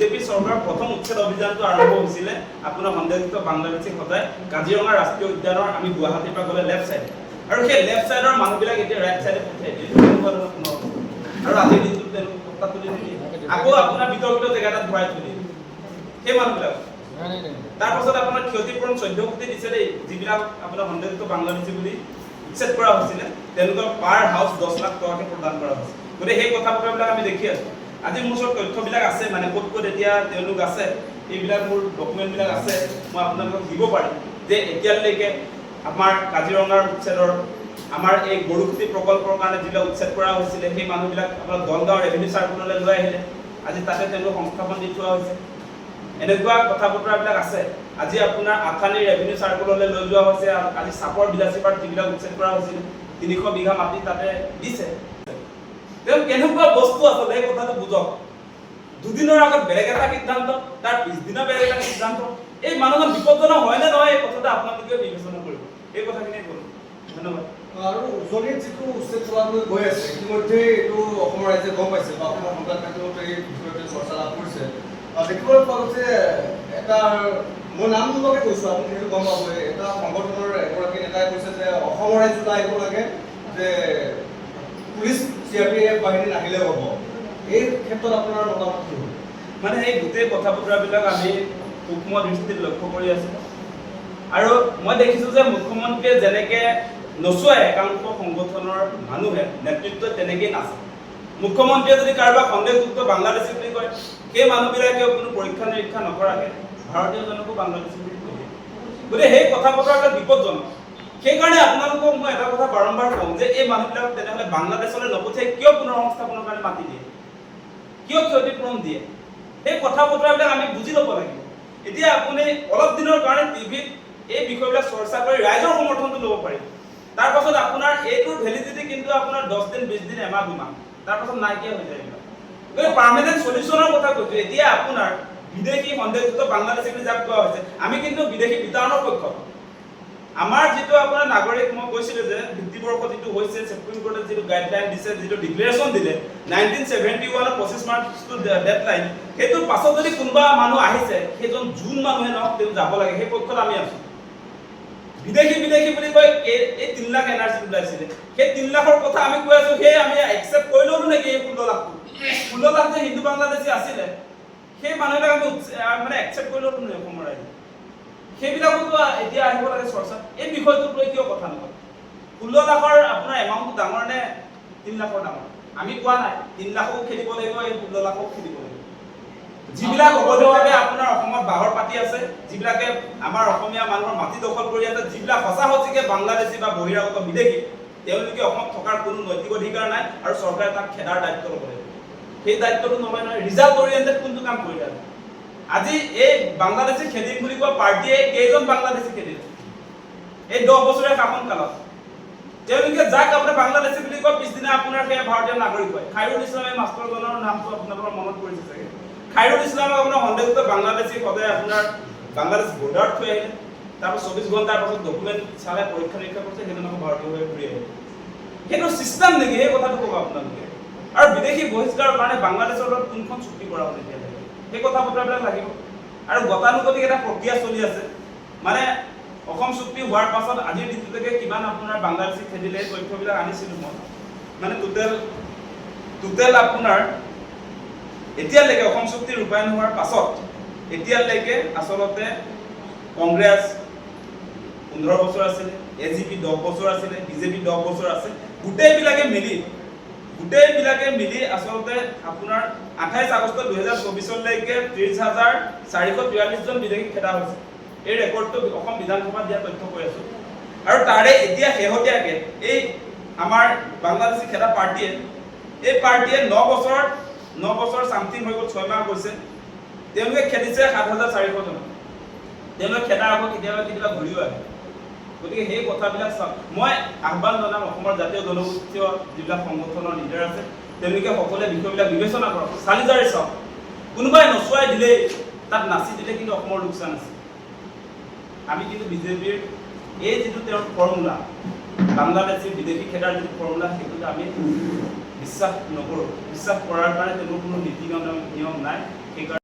BJP চৰকাৰৰ প্ৰথম উচ্ছেদ অভিযানটো আৰম্ভ হৈছিলে। আপোনাৰ সন্দেহযুক্ত বাংলাদেশী সদায় কাজিৰঙা ৰাষ্ট্ৰীয় উদ্যানৰ আমি গুৱাহাটীৰ পৰা গ'লে লেফ্ট চাইড আৰু সেই লেফ্ট চাইডৰ মানুহবিলাক এতিয়া ৰাইট চাইডে পঠিয়াই দিয়ে আৰু আজিৰ দিনটোত তেওঁলোকক তুলি নিদিয়ে। আকৌ আপোনাৰ বিতৰ্কিত জেগা ভৰাই থৈ সেই মানুহবিলাক। তাৰ পাছত আপোনাৰ ক্ষতিপূৰণ চৈধ্য কোটি দিছে দেই, যিবিলাক আপোনাৰ সন্দেহযুক্ত বাংলাদেশী বুলি উচ্ছেদ কৰা হৈছিলে। তেওঁলোকক পাৰ হাউচ দহ লাখ টকাকৈ প্ৰদান কৰা হৈছে। গতিকে সেই কথা বতৰাবিলাক আমি দেখি আছো। আজি মোৰ ওচৰত তথ্যবিলাক আছে মানে ক'ত ক'ত এতিয়া তেওঁলোক আছে, এইবিলাক মোৰ ডকুমেণ্টবিলাক আছে, মই আপোনালোকক দিব পাৰিম। যে এতিয়ালৈকে আমাৰ কাজিৰঙাৰ উচ্ছেদৰ, আমাৰ এই গৰুখুটি প্ৰকল্পৰ কাৰণে যিবিলাক উচ্ছেদ কৰা হৈছিলে, সেই মানুহবিলাক আপোনাৰ দলগাঁও ৰেভিনিউ চাৰ্কুললৈ লৈ আহিলে। আজি তাতে তেওঁলোক সংস্থাপন দি থোৱা হৈছে। এনেকুৱা কথা বতৰাবিলাক আছে। আজি আপোনাৰ আথানি ৰেভিনিউ চাৰ্কুললৈ লৈ যোৱা হৈছে, আজি চাপৰ বিলাচীপাত যিবিলাক উচ্ছেদ কৰা হৈছিল, তিনিশ বিঘা মাটি তাতে দিছে। তেওঁ কেনেকুৱা বস্তু আচলতে এই কথাটো বুজক। দুদিনৰ আগত বেলেগ এটা সিদ্ধান্ত, তাৰ পিছদিনা বেলেগ এটা সিদ্ধান্ত। এই মানুহজন বিপদজনক হয় নে নহয়, এই কথাটো আপোনালোকে বিবেচনা কৰিব। এই কথাখিনিয়ে ক'লো। ধন্যবাদ। আৰু উজনিত যিটো উচ্ছেদ চলাবলৈ গৈ আছে, ইতিমধ্যে এইটো অসমৰ ৰাইজে গম পাইছে বা অসমৰ সংবাদ মাধ্যমতো এই বিষয়টোৱে চৰ্চা লাভ কৰিছে। দেখিবলৈ পোৱা গৈছে, এটা মই নাম নোলোৱাকে কৈছো, আপুনি সেইটো গম পাবই। এটা সংগঠনৰ এগৰাকী নেতাই কৈছে যে অসমৰ ৰাইজ ওলাই আহিব লাগে, যে পুলিচ চি আৰ বাহিনী নাহিলে হ'ব। এই ক্ষেত্ৰত আপোনাৰ মতামত কি হ'ব? মানে এই গোটেই কথা বতৰাবিলাক আমি সূক্ষ্ম দৃষ্টিত লক্ষ্য কৰি আছো। আৰু মই দেখিছোঁ যে মুখ্যমন্ত্ৰীয়ে যেনেকে নচুৱাই একাংশ সংগঠনৰ মানুহে, নেতৃত্ব তেনেকেই নাচে মুখ্যমন্ত্ৰীয়ে যদি কাৰোবাক সন্দেহযুক্ত বাংলাদেশী বুলি কয়, সেই মানুহবিলাকেও কোনো পৰীক্ষা নিৰীক্ষা নকৰাকে ভাৰতীয়জনকো বাংলাদেশী বুলি কৈ গতিকে সেই কথা বতৰাবিলাক বিপদজনক। সেইকাৰণে আপোনালোকক বাৰম্বাৰ কওঁ যে এই মানুহবিলাক তেনেহ'লে বাংলাদেশলৈ নপঠিয়াই কিয় পুনৰ কাৰণে মাতি দিয়ে? কিয় ক্ষতিপূৰণ দিয়ে? সেই কথা বতৰাবিলাক আমি বুজি ল'ব লাগিব এতিয়া আপুনি অলপ দিনৰ কাৰণে টিভিত এই বিষয়বিলাক চৰ্চা কৰি ৰাইজৰ সমৰ্থনটো ল'ব পাৰিব তাৰ পাছত আপোনাৰ এইটোৰ ভেলিডিটি কিন্তু আপোনাৰ দহ দিন বিছ দিন এমাহ, দুমাহ। তাৰ পাছত নাইকিয়া হৈ যায়। গতিকে পাৰ্মানেণ্ট চলিউশ্যনৰ কথা কৈছোঁ। এতিয়া আপোনাৰ বিদেশি সন্দেহযুক্ত বাংলাদেশী বুলি যাক কোৱা হৈছে, আমি কিন্তু বিদেশি বিতৰণৰ পক্ষত। আমাৰ যিটো আপোনাৰ নাগৰিক, মই কৈছিলোঁ যে ভিত্তিবৰ্ষ যিটো হৈছে সুপ্ৰিম কোৰ্টে যিটো গাইডলাইন দিছে, যিটো ডিক্লেৰেশ্যন দিলে নাইনটিন ছেভেণ্টি ওৱানত পঁচিছ মাৰ্চটো ডেডলাইন সেইটোৰ পাছত যদি কোনোবা মানুহ আহিছে, সেইজন যোন মানুহে নহওক, তেওঁ যাব লাগে, সেই পক্ষত আমি আছোঁ। বিদেশি বিদেশি বুলি কয়, এই তিনি লাখ এন আৰ চি ওলাইছিলে। সেই তিনি লাখৰ কথা আমি কৈ আছোঁ সেই আমি একচেপ্ট কৰি ল'লো নেকি এই ষোল্ল লাখটো? ষোল্ল লাখ যে হিন্দু বাংলাদেশী আছিলে, সেই মানুহবিলাক আমি মানে একচেপ্ট কৰি ল'লো নেকি অসমৰ ৰাইজে? সেইবিলাকতো এতিয়া আহিব লাগে চৰ্চা। এই বিষয়টোক লৈ কিয় কথা নকয় ষোল্ল লাখৰ আপোনাৰ এমাউণ্টটো ডাঙৰ নে তিনি লাখৰ ডাঙৰ? আমি কোৱা নাই তিনি লাখকো খেলিব লাগিব এই ষোল্ল লাখকো খেলিব লাগিব। যিবিলাক অবৈধভাৱে আপোনাৰ অসমত বাহৰ পাতি আছে যিবিলাকে আমাৰ অসমীয়া মানুহৰ মাটি দখল কৰি আছে যিবিলাক সঁচা সঁচিকে বাংলাদেশী বা বহিৰাগত বিদেশি তেওঁলোকে অসমত থকাৰ কোনো নৈতিক অধিকাৰ নাই আৰু চৰকাৰে তাক খেদাৰ দায়িত্ব ল'ব লাগিব। সেই দায়িত্বটো নলয় নহয় ৰিজাল্ট অৰিয়েণ্টেড কোনটো কাম কৰিলে আজি? এই বাংলাদেশী খেদিম বুলি কোৱা পাৰ্টীয়ে কেইজন বাংলাদেশী খেদিলে? এই দহ বছৰীয়া শাসন কালত। তেওঁলোকে যাক আপোনাৰ বাংলাদেশী বুলি কয় পিছদিনা আপোনাৰ সেই ভাৰতীয় নাগৰিক হয়। খাইৰুল ইছলামে মাষ্টৰজনৰ নামটো আপোনালোকৰ মনত পৰিছে চাগে। খাইৰুল ইছলামক আপোনাৰ সন্দেহিত বাংলাদেশী সদায় আপোনাৰ বাংলাদেশ বৰ্ডাৰত থৈ আহিলে। তাৰপাছত চৌবিছ ঘণ্টাৰ পাছত ডকুমেণ্ট চালে, পৰীক্ষা নিৰীক্ষা কৰিছে, সেইদিনা আকৌ ভাৰতীয় হৈ ঘূৰি আহিলে। সেইটো চিষ্টেম নেকি? সেই কথাটো ক'ব আপোনালোকে। আৰু বিদেশি বহিষ্কাৰৰ কাৰণে বাংলাদেশৰ লগত কোনখন চুক্তি কৰা হ'ল এতিয়ালৈকে সেই কথা বতৰাবিলাক লাগিব। আৰু গতানুগতিক এটা প্ৰক্ৰিয়া চলি আছে। মানে অসম চুক্তি হোৱাৰ পাছত আজিৰ দিনটোলৈকে কিমান আপোনাৰ বাংলাদেশী খেদিলে তথ্যবিলাক আনিছিলোঁ মই। মানে টোটেল টোটেল আপোনাৰ, এতিয়ালৈকে অসম চুক্তি ৰূপায়ণ হোৱাৰ পাছত, এতিয়ালৈকে আচলতে কংগ্ৰেছ পোন্ধৰ বছৰ আছিলে, এ জি পি দহ বছৰ আছিলে বিজেপি দহ বছৰ আছে, গোটেইবিলাকে মিলি গোটেইবিলাকে মিলি আচলতে আপোনাৰ আঠাইছ আগষ্ট দুহেজাৰ চৌবিছলৈকে ত্ৰিছ হাজাৰ চাৰিশ তিয়াল্লিছজন বিদেশি খেদা হৈছে। এই ৰেকৰ্ডটো অসম বিধানসভাত দিয়া তথ্য কৈ আছোঁ। আৰু তাৰে এতিয়া শেহতীয়াকৈ এই আমাৰ বাংলাদেশী খেদা পাৰ্টীয়ে, এই পাৰ্টীয়ে ন বছৰত ন বছৰ চামথিং হৈ গ'ল, ছয় মাহ গৈছে। তেওঁলোকে খেদিছে সাত হাজাৰ চাৰিশজন তেওঁলোকে খেদাৰ আকৌ কেতিয়াবা কেতিয়াবা ঘূৰিও আহে। গতিকে সেই কথাবিলাক চাওক মই আহ্বান জনাম অসমৰ জাতীয় জনগোষ্ঠীয় যিবিলাক সংগঠনৰ লিডাৰ আছে তেওঁলোকে সকলোৱে বিষয়বিলাক বিবেচনা কৰক। চালি জাৰি চাওক। কোনোবাই নচুৱাই দিলেই তাত নাচি দিলে কিন্তু অসমৰ লোকচান আছে। আমি কিন্তু বিজেপিৰ এই যিটো তেওঁৰ ফৰ্মুলা বাংলাদেশী বিদেশী খেদাৰ যিটো ফৰ্মুলা সেইটোত আমি বিশ্বাস নকৰোঁ। বিশ্বাস কৰাৰ কাৰণে তেওঁলোকৰ কোনো নীতি নিয়ম নিয়ম নাই। সেইকাৰণে